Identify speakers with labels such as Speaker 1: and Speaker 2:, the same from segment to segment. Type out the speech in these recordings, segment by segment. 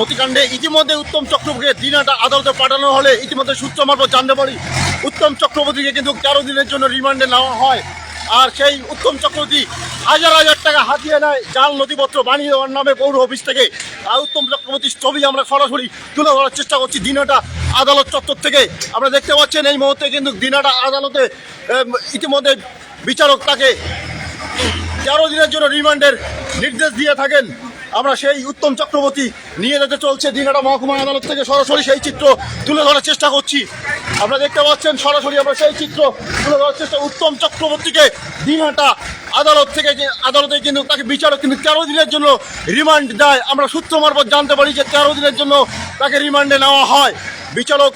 Speaker 1: নদীকাণ্ডে ইতিমধ্যে উত্তম চক্রবর্তীকে দিনাটা আদালতে পাঠানো হলে ইতিমধ্যে সূত্র মারফত জানতে পারি উত্তম চক্রবর্তীকে কিন্তু তেরো দিনের জন্য রিমান্ডে নেওয়া হয়। আর সেই উত্তম চক্রবর্তী হাজার হাজার টাকা হাতিয়ে নেয়, জাল, নথিপত্র বানিয়ে দেওয়ার নামে পৌর অফিস থেকে। আর উত্তম চক্রবর্তীর ছবি আমরা সরাসরি তুলে ধরার চেষ্টা করছি দিনাটা আদালত চত্বর থেকে। আমরা দেখতে পাচ্ছেন, এই মুহূর্তে কিন্তু দিনাটা আদালতে ইতিমধ্যে বিচারক তাকে তেরো দিনের জন্য রিমান্ডের নির্দেশ দিয়ে থাকেন। আমরা সেই উত্তম চক্রবর্তী নিয়ে যেতে চলছে দিনাটা মহকুমা আদালত থেকে সরাসরি সেই চিত্র তুলে ধরার চেষ্টা করছি। আমরা দেখতে পাচ্ছেন সরাসরি আমরা সেই চিত্র তুলে ধরার চেষ্টা উত্তম চক্রবর্তীকে দিনহাটা আদালত থেকে আদালতে কিন্তু তাকে বিচারক কিন্তু তেরো দিনের জন্য রিমান্ড দেয়। আমরা সূত্র মারফত জানতে পারি যে তেরো দিনের জন্য তাকে রিমান্ডে নেওয়া হয়। বিচারক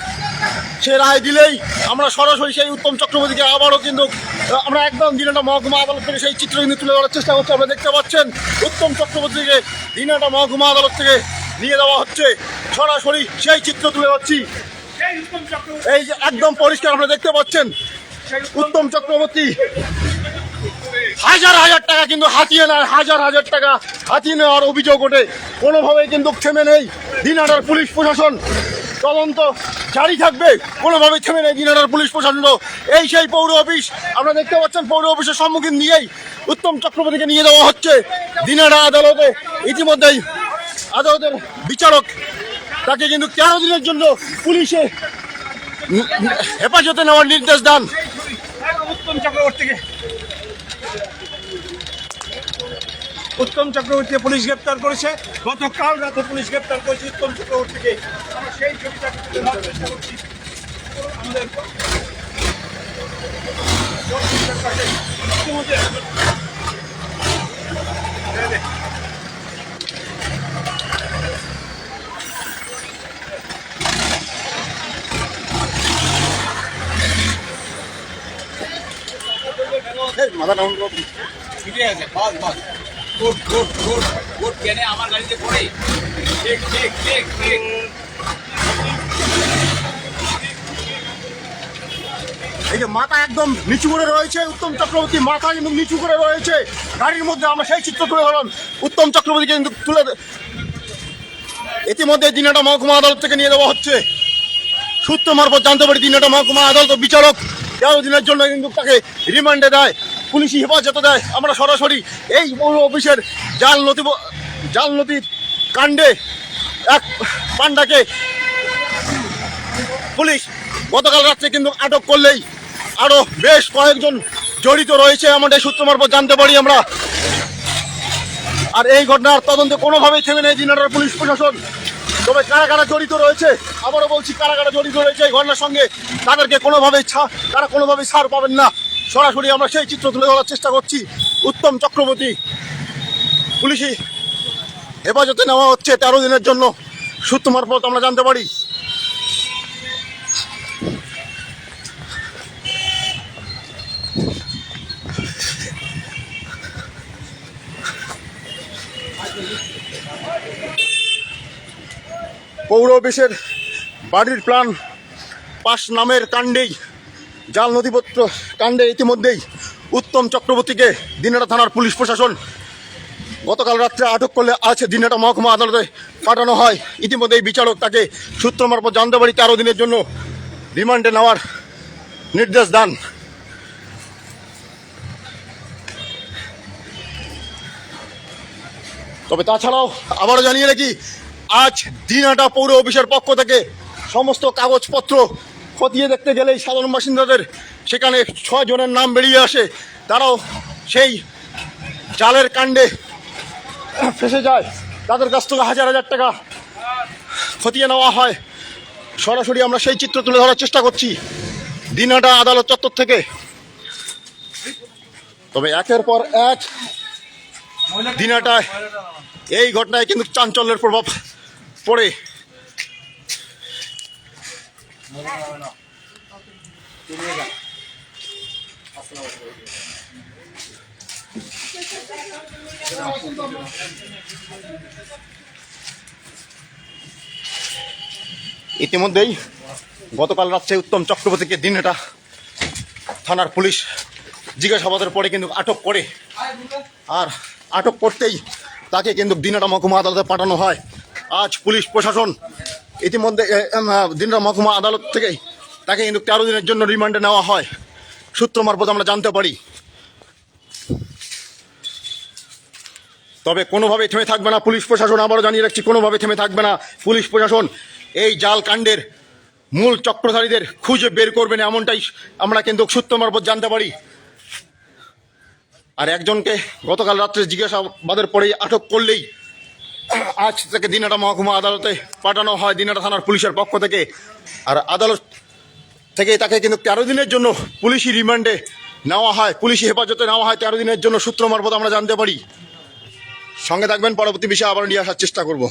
Speaker 1: সে রায় দিলেই আমরা সরাসরি সেই উত্তম চক্রবর্তীকে আবারও কিন্তু আমরা একদম দিনাটা মহকুমা আদালত থেকে সেই চিত্র কিন্তু তুলে ধরার চেষ্টা করছি। আমরা দেখতে পাচ্ছেন, উত্তম চক্রবর্তীকে দিনাটা মহকুমা আদালত থেকে নিয়ে দেওয়া হচ্ছে। সরাসরি সেই চিত্র তুলে ধরছি। এই যে একদম পরিষ্কার আপনারা দেখতে পাচ্ছেন, উত্তম চক্রবর্তী হাজার হাজার টাকা কিন্তু হাতিয়ে নেয়, হাজার হাজার টাকা হাতিয়ে নেওয়ার অভিযোগ ওঠে। কোনোভাবেই কিন্তু থেমে নেই। দিনাটার পুলিশ প্রশাসন তদন্ত জারি থাকবে। কোনোভাবে থেমে নেই দিনাটার পুলিশ প্রশাসন এই সেই পৌর অফিস আমরা দেখতে পাচ্ছেন পৌর অফিসের সম্মুখীন নিয়েই উত্তম চক্রবর্তীকে নিয়ে দেওয়া হচ্ছে দিনাটা আদালতে। ইতিমধ্যেই আদালতের বিচারক তাকে কিন্তু তেরো দিনের জন্য পুলিশে হেফাজতে নেওয়ার নির্দেশ দেন।
Speaker 2: উত্তম চক্রবর্তীকে উত্তম চক্রবর্তীকে পুলিশ গ্রেপ্তার করেছে। গতকাল রাতে পুলিশ গ্রেপ্তার করেছে উত্তম চক্রবর্তীকে। আমরা সেই ছবিটা তুলে ধরার চেষ্টা করছি। আমাদের
Speaker 1: মাথা ডাউন করো।
Speaker 3: ঠিক আছে বাস বাস।
Speaker 1: এই যে মাথা একদম নিচু করে রয়েছে উত্তম চক্রবর্তী, মাথা কিন্তু নিচু করে রয়েছে। গাড়ির মধ্যে আমরা সেই চিত্র তুলে ধরলাম। উত্তম চক্রবর্তীকে কিন্তু তুলে ইতিমধ্যে দিনাটা মহকুমা আদালত থেকে নিয়ে দেওয়া হচ্ছে। সূত্র মারফত জানতে পারি দিনাটা মহকুমা আদালত বিচারক তেরো দিনের জন্য কিন্তু তাকে রিমান্ডে দেয়। পুলিশি হেফাজতে দেয়, আমরা সরাসরি এই পৌর অফিসের জাল নথি জাল নথির কাণ্ডে এক পান্ডাকে পুলিশ গতকাল রাত্রে কিন্তু আটক করলেই আরও বেশ কয়েকজন জড়িত রয়েছে, আমাদের সূত্র মারফত জানতে পারি আমরা। আর এই ঘটনার তদন্তে কোনোভাবেই থেমে নেই দিনাটার পুলিশ প্রশাসন। তবে কারা কারা জড়িত রয়েছে, আবারও বলছি কারা কারা জড়িত রয়েছে এই ঘটনার সঙ্গে তাদেরকে কোনোভাবেই ছা তারা কোনোভাবেই ছাড় পাবেন না। সরাসরি আমরা সেই চিত্র তুলে ধরার চেষ্টা করছি। উত্তম চক্রবর্তী পুলিশি হেফাজতে নেওয়া হচ্ছে তেরো দিনের জন্য। সূত্র মারফত আমরা জানতে পারি। পৌর অফিসের বাড়ির প্ল্যান পাস নামের কাণ্ডেই জাল নথিপত্র কাণ্ডে ইতিমধ্যেই উত্তম চক্রবর্তীকে দিনাটা থানার পুলিশ প্রশাসন গতকাল রাত্রে আটক করলে আজ দিনাটা মহকুমা আদালতে পাঠানো হয়। ইতিমধ্যেই বিচারক তাকে সূত্র মারফত জানতে পারি তেরো দিনের জন্য রিমান্ডে নেওয়ার নির্দেশ দেন। তবে তাছাড়াও আবারও জানিয়ে রাখি, আজ দিনাটা পৌর অফিসের পক্ষ থেকে সমস্ত কাগজপত্র খতিয়ে দেখতে গেলেই সাধারণ বাসিন্দাদের সেখানে ছয় জনের নাম বেরিয়ে আসে। তারাও সেই জালের কাণ্ডে ফেসে যায়। তাদের কাছ থেকে হাজার হাজার টাকা খতিয়ে নেওয়া হয়। সরাসরি আমরা সেই চিত্র তুলে ধরার চেষ্টা করছি। দিনহাটা আদালত চত্বর থেকে। তবে একের পর এক দিনাটায় এই ঘটনায় কিন্তু চাঞ্চল্যের প্রভাব পড়ে। ইতিমধ্যেই গতকাল রাত্রে উত্তম চক্রবর্তীকে দিনটা থানার পুলিশ জিজ্ঞাসাবাদের পরে কিন্তু আটক করে। আর আটক করতেই তাকে কিন্তু দিনাটা মহকুমা আদালতে পাঠানো হয়। আজ পুলিশ প্রশাসন ইতিমধ্যে দিনরা মহকুমা আদালত থেকে তাকে কিন্তু তেরো দিনের জন্য রিমান্ডে নেওয়া হয়। সূত্র মারফত আমরা জানতে পারি। তবে কোনোভাবে থেমে থাকবে না পুলিশ প্রশাসন, আবারও জানিয়ে রাখছি কোনোভাবে থেমে থাকবে না পুলিশ প্রশাসন। এই জাল কাণ্ডের মূল চক্রধারীদের খুঁজে বের করবেন এমনটাই আমরা কিন্তু সূত্র মারফত জানতে পারি। আর একজনকে গতকাল রাত্রে জিজ্ঞাসাবাদের পরেই আটক করলেই আজ থেকে দিনাটা মহকুমা আদালতে পাঠানো হয় দিনাটা থানার পুলিশের পক্ষ থেকে। আর আদালত থেকে তাকে কিন্তু তেরো দিনের জন্য পুলিশি রিমান্ডে নেওয়া হয়, পুলিশি হেফাজতে নেওয়া হয় তেরো দিনের জন্য সূত্র মারফত আমরা জানতে পারি। সঙ্গে থাকবেন, পরবর্তী বিষয়ে আবার নিয়ে আসার চেষ্টা করব।